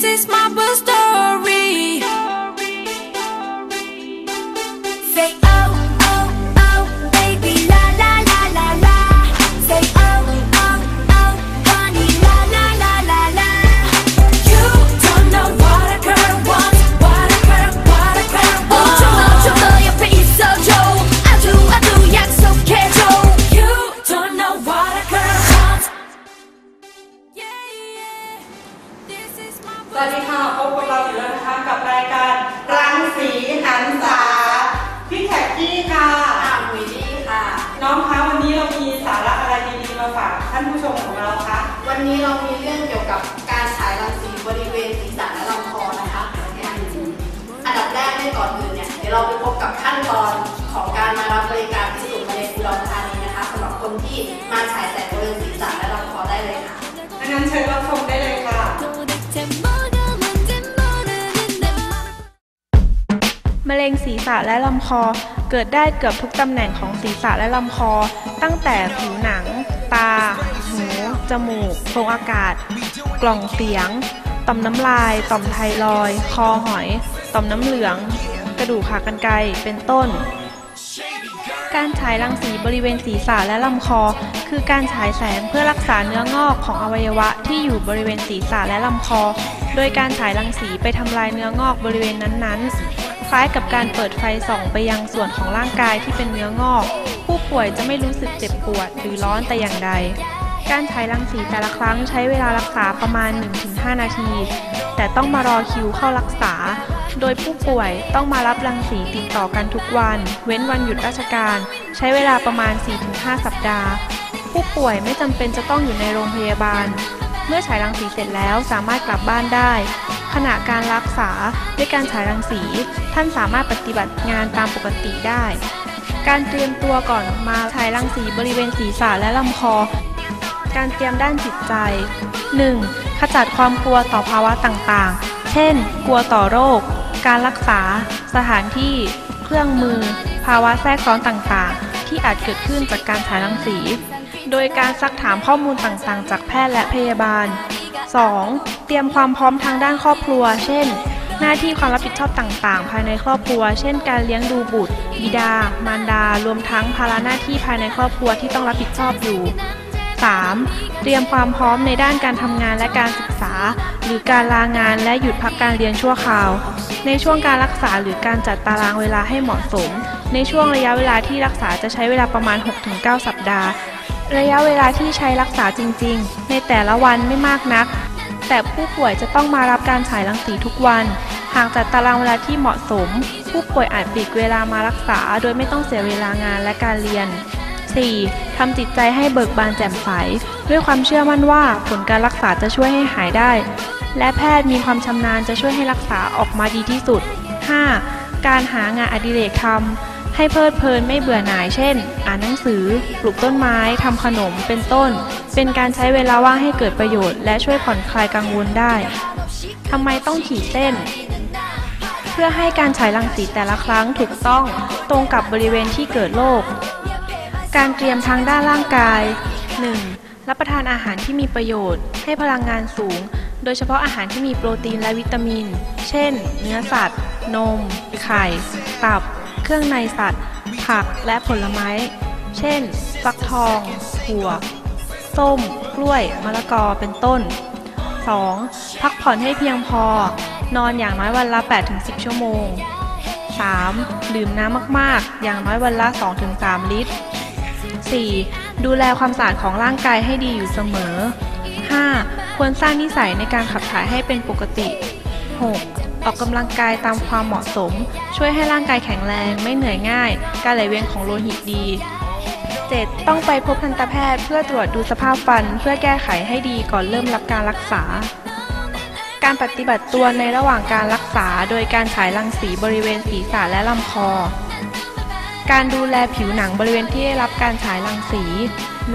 This is my birth ตอนของการมารับบริการที่ศูนย์มะเร็งอุดรธานีนะคะสำหรับคนที่มาฉายแสงบริเวณศีรษะและลำคอได้เลยค่ะดังนั้นเชิญรับชมได้เลยค่ะ มะเร็งศีรษะและลำคอ เกิดได้เกือบทุกตำแหน่งของศีรษะและลำคอ ตั้งแต่ผิวหนัง ตา หู จมูกโพรงอากาศ กล่องเสียง ต่อมน้ำลาย ต่อมไทรอย คอหอย ต่อมน้ำเหลือง กระดูกขากรรไกรเป็นต้น การฉายรังสีบริเวณศีรษะและลำคอ คือการฉายแสงเพื่อรักษาเนื้องอกของอวัยวะที่อยู่บริเวณศีรษะและลำคอ โดยการฉายรังสีไปทำลายเนื้องอกบริเวณนั้นๆ คล้ายกับการเปิดไฟส่องไปยังส่วนของร่างกายที่เป็นเนื้องอก ผู้ป่วยจะไม่รู้สึกเจ็บปวดหรือร้อนแต่อย่างใดการฉายรังสีแต่ละครั้งใช้เวลารักษาประมาณ 1-5 นาที แต่ต้องมารอคิวเข้ารักษา โดยผู้ป่วยต้องมารับรังสีติดต่อกันทุกวัน เว้นวันหยุดราชการ ใช้เวลาประมาณ 4-5 สัปดาห์ ผู้ป่วยไม่จำเป็นจะต้องอยู่ในโรงพยาบาล เมื่อฉายรังสีเสร็จแล้วสามารถกลับบ้านได้ ขณะการรักษาด้วยการฉายรังสี ท่านสามารถปฏิบัติงานตามปกติได้ การเตรียมตัวก่อนมาฉายรังสีบริเวณศีรษะและลำคอ การเตรียมด้านจิตใจ 1. ขจัดความกลัวต่อภาวะต่างๆ เช่น กลัวต่อโรค การรักษา สถานที่ เครื่องมือ ภาวะแทรกซ้อนต่างๆ ที่อาจเกิดขึ้นจากการฉายรังสี โดยการซักถามข้อมูลต่างๆ จากแพทย์และพยาบาล 2. เตรียมความพร้อมทางด้านครอบครัว เช่น หน้าที่ความรับผิดชอบต่างๆ ภายในครอบครัว เช่น การเลี้ยงดูบุตร บิดา มารดา รวมทั้งภาระหน้าที่ภายในครอบครัวที่ต้องรับผิดชอบอยู่ 3. เตรียมความพร้อมในด้านการทำงานและการศึกษา หรือการลางานและหยุดพักการเรียนชั่วคราว ในช่วงการรักษาหรือการจัดตารางเวลาให้เหมาะสม ในช่วงระยะเวลาที่รักษาจะใช้เวลาประมาณ 6-9 สัปดาห์ ระยะเวลาที่ใช้รักษาจริง ๆ ในแต่ละวันไม่มากนัก แต่ผู้ป่วยจะต้องมารับการฉายรังสีทุกวัน หากจัดตารางเวลาที่เหมาะสม ผู้ป่วยอาจปลีกเวลามารักษา โดยไม่ต้องเสียเวลางานและการเรียน 4. ทำจิตใจให้เบิกบานแจ่มใส ด้วยความเชื่อมั่นว่าผลการรักษาจะช่วยให้หายได้ และแพทย์มีความชำนาญจะช่วยให้รักษาออกมาดีที่สุด 5. การหางานอดิเรกทำให้เพลิดเพลินไม่เบื่อหน่าย เช่น อ่านหนังสือ ปลูกต้นไม้ทำขนมเป็นต้น เป็นการใช้เวลาว่างให้เกิดประโยชน์ และช่วยผ่อนคลายกังวลได้ทำไมต้องขีดเส้น เพื่อให้การฉายรังสีแต่ละครั้งถูกต้องตรงกับบริเวณที่เกิดโรค การเตรียมทางด้านร่างกาย 1. รับประทานอาหารที่มีประโยชน์ ให้พลังงานสูง โดยเฉพาะอาหารที่มีโปรตีนและวิตามิน เช่น เนื้อสัตว์ นม ไข่ ตับ เครื่องในสัตว์ ผักและผลไม้ เช่น ฟักทองถั่ว ส้ม กล้วย มะละกอ เป็นต้น 2. พักผ่อนให้เพียงพอ นอนอย่างน้อยวันละ 8-10 ชั่วโมง 3. ดื่มน้ำมาก ๆ อย่างน้อยวันละ 2-3 ลิตร 4. ดูแลความสะอาดของร่างกายให้ดีอยู่เสมอ 5. ควรสร้างนิสัยในการขับถ่ายให้เป็นปกติ 6. ออกกำลังกายตามความเหมาะสม ช่วยให้ร่างกายแข็งแรง ไม่เหนื่อยง่าย การไหลเวียนของโลหิตดี 7. ต้องไปพบทันตแพทย์เพื่อตรวจดูสภาพฟัน เพื่อแก้ไขให้ดีก่อนเริ่มรับการรักษา การปฏิบัติตัวในระหว่างการรักษา โดยการฉายรังสีบริเวณศีรษะและลำคอ การดูแลผิวหนังบริเวณที่ได้รับการฉายรังสี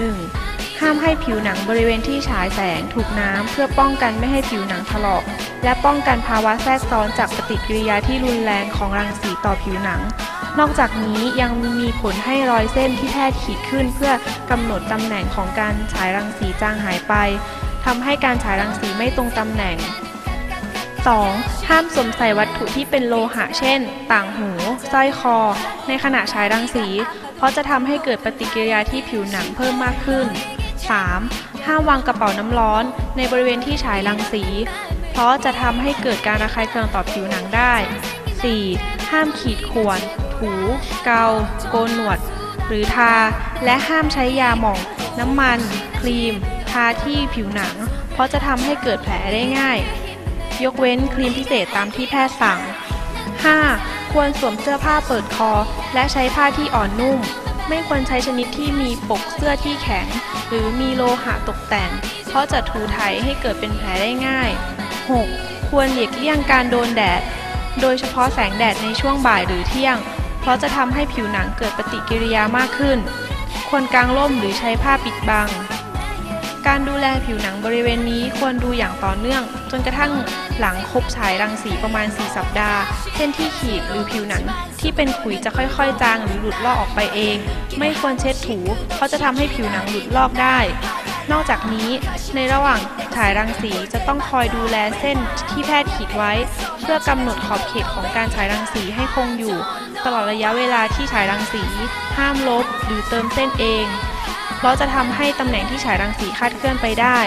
1. ห้ามให้ผิวหนังบริเวณที่ฉายแสงถูกน้ำเพื่อป้องกันไม่ให้ผิวหนังถลอก และป้องกันภาวะแทรกซ้อนจากปฏิกิริยาที่รุนแรงของรังสีต่อผิวหนัง นอกจากนี้ยังมีผลให้รอยเส้นที่แพทย์ขีดขึ้นเพื่อกำหนดตำแหน่งของการฉายรังสีจางหายไปทำให้การฉายรังสีไม่ตรงตำแหน่ง 2. ห้ามสวมใส่วัตถุที่เป็นโลหะเช่น ต่างหูสร้อยคอ ในขณะฉายรังสี เพราะจะทำให้เกิดปฏิกิริยาที่ผิวหนังเพิ่มมากขึ้น 3. ห้ามวางกระเป๋าน้ำร้อน ในบริเวณที่ฉายรังสี เพราะจะทำให้เกิดการระคายเคืองต่อผิวหนังได้ 4. ห้ามขีดข่วน ถู เกา โกนหนวด หรือทา และห้ามใช้ยาหม่อง น้ำมัน ครีม ทาที่ผิวหนัง เพราะจะทำให้เกิดแผลได้ง่าย ยกเว้นครีมพิเศษตามที่แพทย์สั่ง 5. ควรสวมเสื้อผ้าเปิดคอ และใช้ผ้าที่อ่อนนุ่ม ไม่ควรใช้ชนิดที่มีปกเสื้อที่แข็ง หรือมีโลหะตกแต่ง เพราะจะถูไถให้เกิดเป็นแผลได้ง่าย 6. ควรหลีกเลี่ยงการโดนแดด โดยเฉพาะแสงแดดในช่วงบ่ายหรือเที่ยง เพราะจะทำให้ผิวหนังเกิดปฏิกิริยามากขึ้น ควรกางร่มหรือใช้ผ้าปิดบัง การดูแลผิวหนังบริเวณนี้ควรดูอย่างต่อเนื่อง จนกระทั่งหลังครบฉายรังสีประมาณ 4 สัปดาห์เช่นที่ขีดหรือผิวหนังที่เป็นขุยจะค่อยๆ จางหรือหลุดลอกออกไปเอง ไม่ควรเช็ดถูเพราะจะทำให้ผิวหนังหลุดลอกได้ นอกจากนี้ ในระหว่างฉายรังสีจะต้องคอยดูแลเส้นที่แพทย์ขีดไว้ เพื่อกำหนดขอบเขตของการฉายรังสีให้คงอยู่ ตลอดระยะเวลาที่ฉายรังสี ห้ามลบหรือเติมเส้นเอง เพราะจะทำให้ตำแหน่งที่ฉายรังสีคาดเคลื่อนไปได้